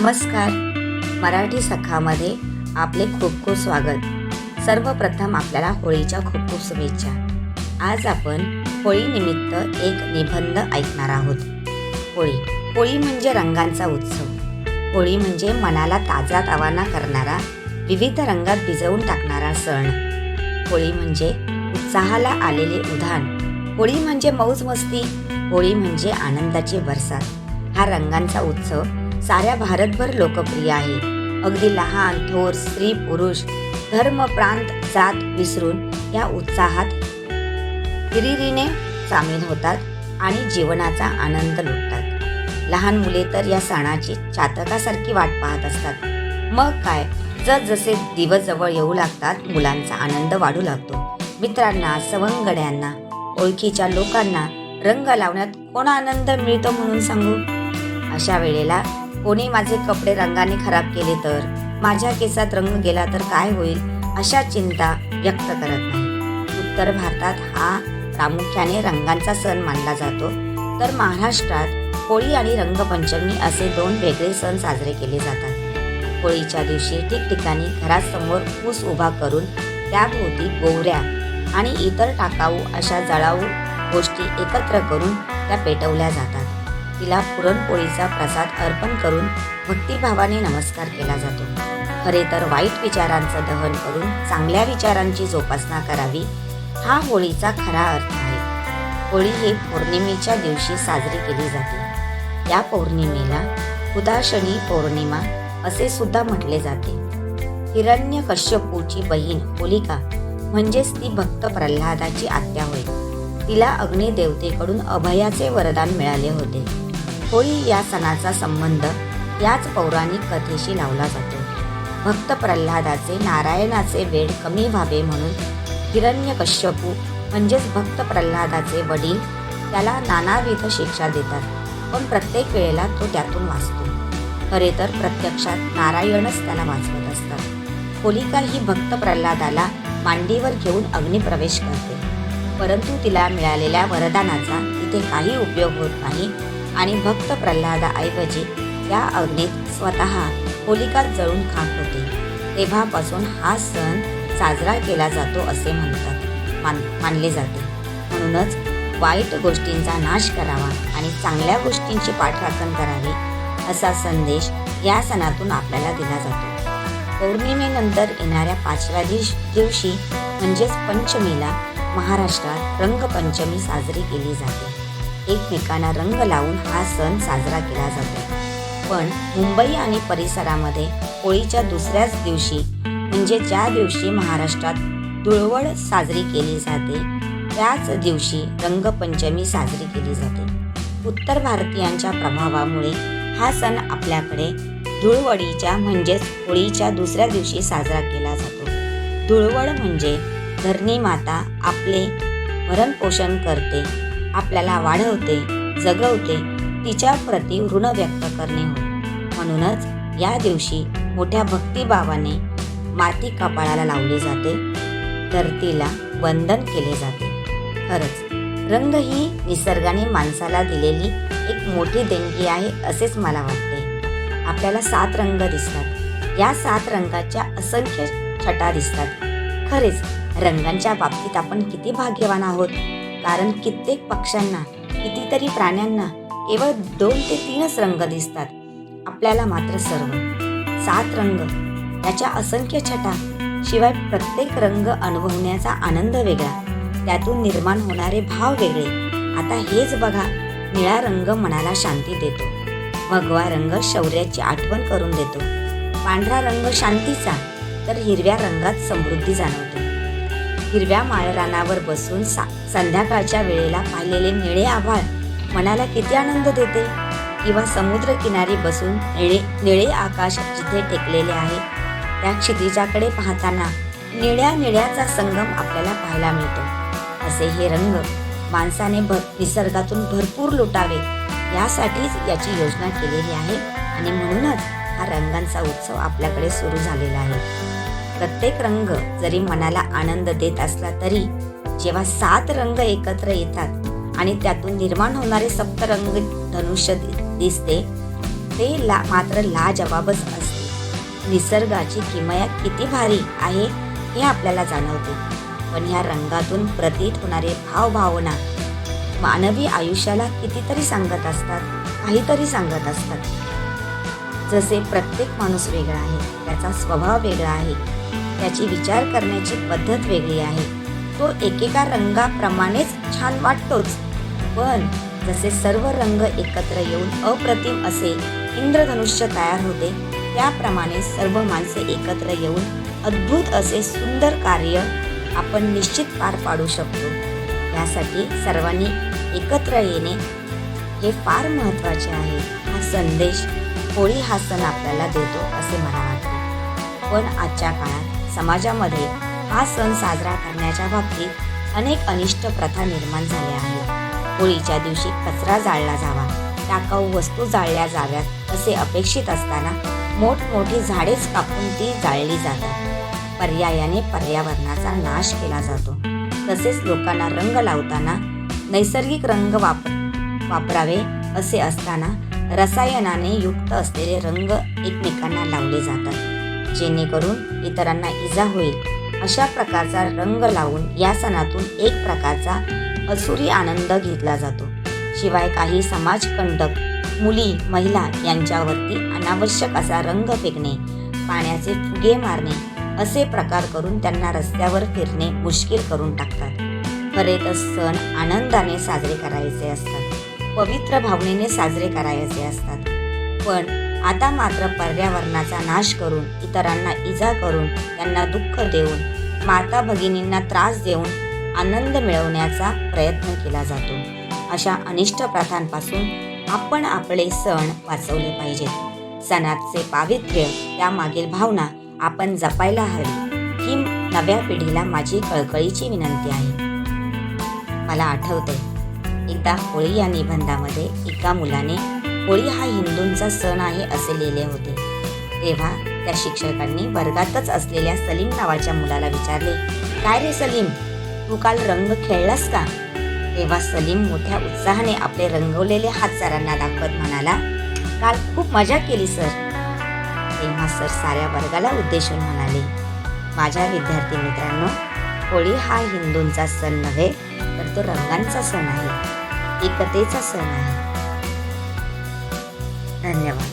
नमस्कार. मराठी सखामध्ये आपले खूप खूप स्वागत. सर्वप्रथम आपल्याला होळीच्या खूप खूप शुभेच्छा. आज आपण होळीनिमित्त एक निबंध ऐकणार आहोत. होळी. होळी म्हणजे रंगांचा उत्सव. होळी म्हणजे मनाला ताजा तावाना करणारा विविध रंगात भिजवून टाकणारा सण. होळी म्हणजे उत्साहाला आलेले उधाण. होळी म्हणजे मौज मस्ती होळी म्हणजे आनंदाची बरसात. हा रंगांचा उत्सव साऱ्या भारतभर लोकप्रिय आहे. अगदी लहान थोर स्त्री पुरुष धर्म प्रांत जात विसरून या उत्साहात हिरिरीने सामील होतात आणि जीवनाचा आनंद लुटतात. लहान मुले तर या सणाची चातकासारखी वाट पाहत असतात. मग काय? जसजसे दिवस जवळ येऊ लागतात मुलांचा आनंद वाढू लागतो. मित्रांना सवंगड्यांना ओळखीच्या लोकांना रंग लावण्यात कोण आनंद मिळतो म्हणून सांगू? अशा वेळेला कोणी माझे कपडे रंगाने खराब केले तर? माझ्या केसात रंग गेला तर काय होईल? अशा चिंता व्यक्त करत नाही. उत्तर भारतात हा प्रामुख्याने रंगांचा सण मानला जातो. तर महाराष्ट्रात होळी आणि रंगपंचमी असे दोन वेगळे सण साजरे केले जातात. होळीच्या दिवशी ठिकठिकाणी घरासमोर ऊस उभा करून त्याभोवती गोवऱ्या आणि इतर टाकाऊ अशा जळाऊ गोष्टी एकत्र करून त्या पेटवल्या जातात. तिला पुरणपोळीचा प्रसाद अर्पण करून भक्तिभावाने नमस्कार केला जातो. खरे तर वाईट विचारांचं दहन करून चांगल्या विचारांची जोपासना करावी हा होळीचा खरा अर्थ आहे. होळी ही पौर्णिमेच्या दिवशी साजरी केली जाते. या पौर्णिमेला उदाशनी पौर्णिमा असे सुद्धा म्हटले जाते. हिरण्य कश्यपूची बहीण होलिका म्हणजेच ती भक्त प्रल्हादाची आत्या होय. तिला अग्निदेवतेकडून अभयाचे वरदान मिळाले होते. होळी या सणाचा संबंध याच पौराणिक कथेशी लावला जातो. भक्त प्रल्हादाचे नारायणाचे वेळ कमी व्हावे म्हणून हिरण्यकश्यपू म्हणजेच भक्त प्रल्हादाचे वडील त्याला नानाविध शिक्षा देतात. पण प्रत्येक वेळेला तो त्यातून वाचतो. खरे तर प्रत्यक्षात नारायणच त्याला वाचवत असतात. होलिका ही भक्त प्रल्हादाला मांडीवर घेऊन अग्निप्रवेश करते. परंतु तिला मिळालेल्या वरदानाचा तिथे काही उपयोग होत नाही आणि भक्त प्रल्हादाऐवजी त्या अग्नीत स्वतः होलिका जळून खात होते. तेव्हापासून हा सण साजरा केला जातो असे म्हणतात मान मानले जाते. म्हणूनच वाईट गोष्टींचा नाश करावा आणि चांगल्या गोष्टींची पाठराखण करावी असा संदेश या सणातून आपल्याला दिला जातो. पौर्णिमेनंतर येणाऱ्या पाचव्या दिवश दिवशी म्हणजेच पंचमीला महाराष्ट्रात रंगपंचमी साजरी केली जाते. एकमेकांना रंग लावून हा सण साजरा केला जातो. पण मुंबई आणि परिसरामध्ये होळीच्या दुसऱ्याच दिवशी म्हणजे ज्या दिवशी महाराष्ट्रात धुळवड साजरी केली जाते त्याच दिवशी रंगपंचमी साजरी केली जाते. उत्तर भारतीयांच्या प्रभावामुळे हा सण आपल्याकडे धुळवडीच्या म्हणजेच होळीच्या दुसऱ्या दिवशी साजरा केला जातो. धुळवड म्हणजे धरणी माता आपले भरणपोषण करते. आपल्याला वाढवते जगवते तिच्या प्रती ऋण व्यक्त करणे होय. म्हणूनच या दिवशी मोठ्या भक्तिभावाने माती कपाळाला लावली जाते धरतीला वंदन केले जाते. खरंच रंग ही निसर्गाने माणसाला दिलेली एक मोठी देणगी आहे असेच मला वाटते. आपल्याला सात रंग दिसतात. या सात रंगाच्या असंख्य छटा दिसतात. खरेच रंगांच्या बाबतीत आपण किती भाग्यवान आहोत? कारण कित्येक पक्ष्यांना कितीतरी प्राण्यांना केवळ दोन ते तीनच रंग दिसतात. आपल्याला मात्र सर्व. सात रंग. त्याच्या असंख्य छटा. शिवाय प्रत्येक रंग अनुभवण्याचा आनंद वेगळा. त्यातून निर्माण होणारे भाव वेगळे. आता हेच बघा. निळा रंग मनाला शांती देतो. भगवा रंग शौर्याची आठवण करून देतो. पांढरा रंग शांतीचा. तर हिरव्या रंगात समृद्धी जाणवते. हिरव्या माळरानावर बसून सा संध्याकाळच्या वेळेला पाहिलेले निळे आभाळ मनाला किती आनंद देते? किंवा समुद्र किनारी बसून निळे निळे आकाश जिथे टेकलेले आहे त्या क्षितिजाकडे पाहताना निळ्या निळ्याचा संगम आपल्याला पाहायला मिळतो. असे हे रंग माणसाने भर निसर्गातून भरपूर लुटावे यासाठीच याची योजना केलेली आहे आणि म्हणूनच हा रंगांचा उत्सव आपल्याकडे सुरू झालेला आहे. प्रत्येक रंग जरी मनाला आनंद देत असला तरी जेव्हा सात रंग एकत्र येतात आणि त्यातून निर्माण होणारे सप्तरंग धनुष्य दि- दिसते ते ला मात्र लाजवाबच असते. निसर्गाची किमया किती भारी आहे हे आपल्याला जाणवते. पण ह्या रंगातून प्रतीत होणारे भावभावना मानवी आयुष्याला कितीतरी सांगत असतात काहीतरी सांगत असतात. जसे प्रत्येक माणूस वेगळा आहे त्याचा स्वभाव वेगळा आहे त्याची विचार करण्याची पद्धत वेगळी आहे. तो एकेका रंगाप्रमाणेच छान वाटतोच. पण जसे सर्व रंग एकत्र येऊन अप्रतिम असे इंद्रधनुष्य तयार होते त्याप्रमाणे सर्व माणसे एकत्र येऊन अद्भुत असे सुंदर कार्य आपण निश्चित पार पाडू शकतो. यासाठी सर्वांनी एकत्र येणे हे फार महत्त्वाचे आहे. हा संदेश होळी हा सण आपल्याला देतो असे मला वाटते. पण आजच्या काळात समाजामध्ये हा सण साजरा करण्याच्या बाबतीत अनेक अनिष्ट प्रथा निर्माण झाल्या आहेत. होळीच्या दिवशी कचरा जाळला जावा टाकाऊ वस्तू जाळल्या जाव्यात असे अपेक्षित असताना मोठमोठी झाडेच कापून ती जाळली जातात. पर्यायाने पर्यावरणाचा नाश केला जातो. तसेच लोकांना रंग लावताना नैसर्गिक रंग वापर वापरावे असे असताना रसायनाने युक्त असलेले रंग एकमेकांना लावले जातात. जेणेकरून इतरांना इजा होईल. अशा प्रकारचा रंग लावून या सणातून एक प्रकारचा असुरी आनंद घेतला जातो. शिवाय काही समाजकंटक मुली महिला यांच्यावरती अनावश्यक असा रंग फेकणे पाण्याचे फुगे मारणे असे प्रकार करून त्यांना रस्त्यावर फिरणे मुश्किल करून टाकतात. खरे तर सण आनंदाने साजरे करायचे असतात. पवित्र भावनेने साजरे करायचे असतात. पण आता मात्र पर्यावरणाचा नाश करून इतरांना इजा करून त्यांना दुःख देऊन माता भगिनींना त्रास देऊन आनंद मिळवण्याचा प्रयत्न केला जातो. अशा अनिष्ट प्रथांपासून आपण आपले सण वाचवले पाहिजेत. सणाचे पावित्र्य त्यामागील भावना आपण जपायला हवी. ही नव्या पिढीला माझी कळकळीची विनंती आहे. मला आठवते एकदा होळी या निबंधामध्ये एका मुलाने होळी हा हिंदूंचा सण आहे असे लिहिले होते. तेव्हा त्या शिक्षकांनी वर्गातच असलेल्या सलीम नावाच्या मुलाला विचारले काय रे सलीम तू काल रंग खेळलास का? तेव्हा सलीम मोठ्या उत्साहाने आपले रंगवलेले हात सरांना दाखवत म्हणाला काल खूप मजा केली सर. तेव्हा सर साऱ्या वर्गाला उद्देशून म्हणाले माझ्या विद्यार्थी मित्रांनो होळी हा हिंदूंचा सण नव्हे तर तो रंगांचा सण आहे एकतेचा सण आहे. धन्यवाद